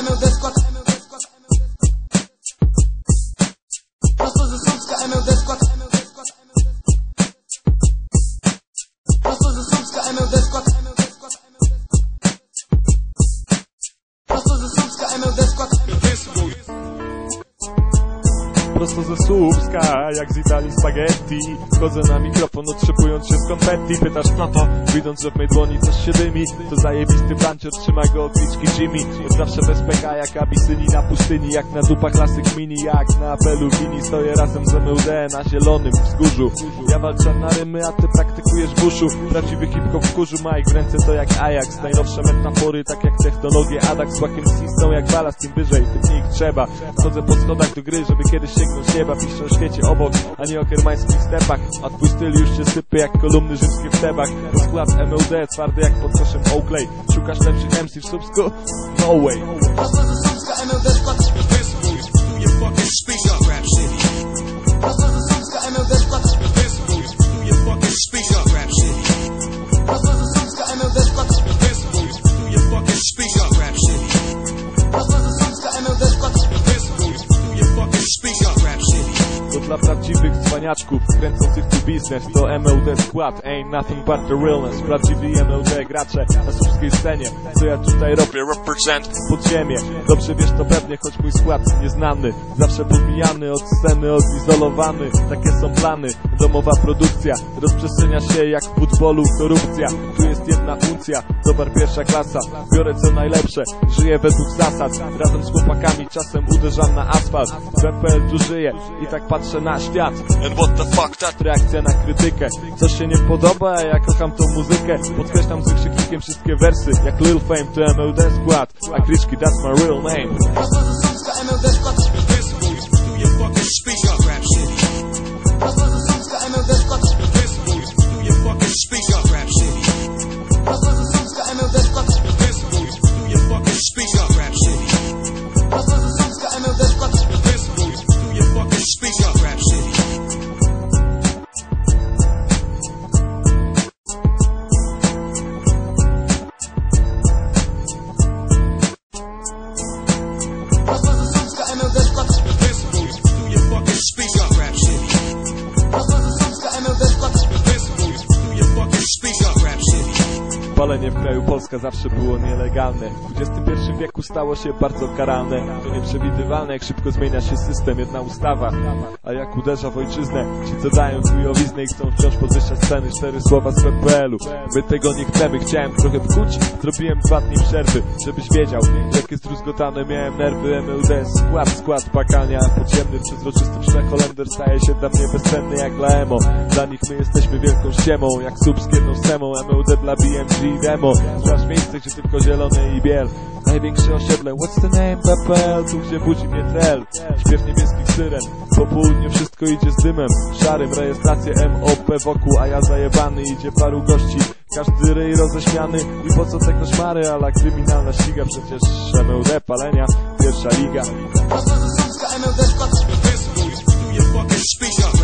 MLD skład Prosto ze Słupska MLD skład Prosto ze Słupska MLD skład Prosto ze Słupska MLD skład Prosto ze Słupska, jak z Italii spaghetti. Wchodzę na mikrofon, otrzepując się z konfetti. Pytasz kto to? Widząc, że w mej dłoni coś się dymi. To zajebisty pancior, trzyma go od kliczki Jimmy. Od zawsze bez PK, jak Abysyni na pustyni Jak na dupa klasyk mini, jak na apelu Gini Stoję razem z MLD na zielonym wzgórzu. Ja walczę na rymy, a ty praktykujesz w uszu. Prawdziwy w kurzu, Mike w ręce to jak Ajax. Najnowsze metafory, tak jak technologie. Adax Łakiem są jak balast, im wyżej, tym mniej trzeba. Wchodzę po schodach do gry, żeby kiedyś sięgnąć nieba Piszę o świecie obok, a nie o kermańskich stepach. A twój styl już się sypy jak kolumny rzymskie w Tebach. Rozkład MLD, twardy jak pod koszem Oakley. Szukasz lepszych MC w Subsku? No way. MLD dla prawdziwych cwaniaczków kręcących tu biznes. To MLD skład, ain't nothing but the realness. Prawdziwi MLD gracze na słupskiej scenie. Co ja tutaj robię, represent podziemie. Dobrze wiesz to pewnie, choć mój skład nieznany. Zawsze pomijany od sceny, odizolowany. Takie są plany, domowa produkcja Rozprzestrzenia się jak w futbolu korupcja. Tu jest jedna uncja, towar pierwsza klasa. Biorę co najlepsze, żyję według zasad. Razem z chłopakami czasem uderzam na asfalt. PPL tu żyje i tak patrzę na świat. And what the fuck that reakcja na krytykę. Coś się nie podoba, a ja kocham tą muzykę. Podkreślam z wykrzyknikiem wszystkie wersy. Jak Lil Fame to MLD skład. A Kliczki that's my real name. MLD skład Palenie w kraju Polska zawsze było nielegalne. W XXI wieku stało się bardzo karalne To nieprzewidywalne, jak szybko zmienia się system Jedna ustawa, a jak uderza w ojczyznę Ci co dają chujowiznę i chcą wciąż podwyższać ceny Cztery słowa z PPL-u My tego nie chcemy, chciałem trochę wkuć. Zrobiłem dwa dni przerwy, żebyś wiedział Jakie zdruzgotane miałem nerwy MLD Skład, skład, pakania Podziemny, przezroczysty Holender Staje się dla mnie bezcenny jak dla emo. Dla nich my jesteśmy wielką ściemą Jak sub z jedną semą MLD dla BMG demo. Znasz miejsce, gdzie tylko zielone i biel. Największe osiedle, what's the name? PPL Tu gdzie budzi mnie trel Śpiew niebieskich syren Po południu wszystko idzie z dymem. Szarym, rejestrację MOP wokół A ja zajebany, idzie paru gości. Każdy ryj roześmiany I po co te koszmary, ala kryminalna ściga Przecież MLD, palenia, pierwsza liga. MLD speaker.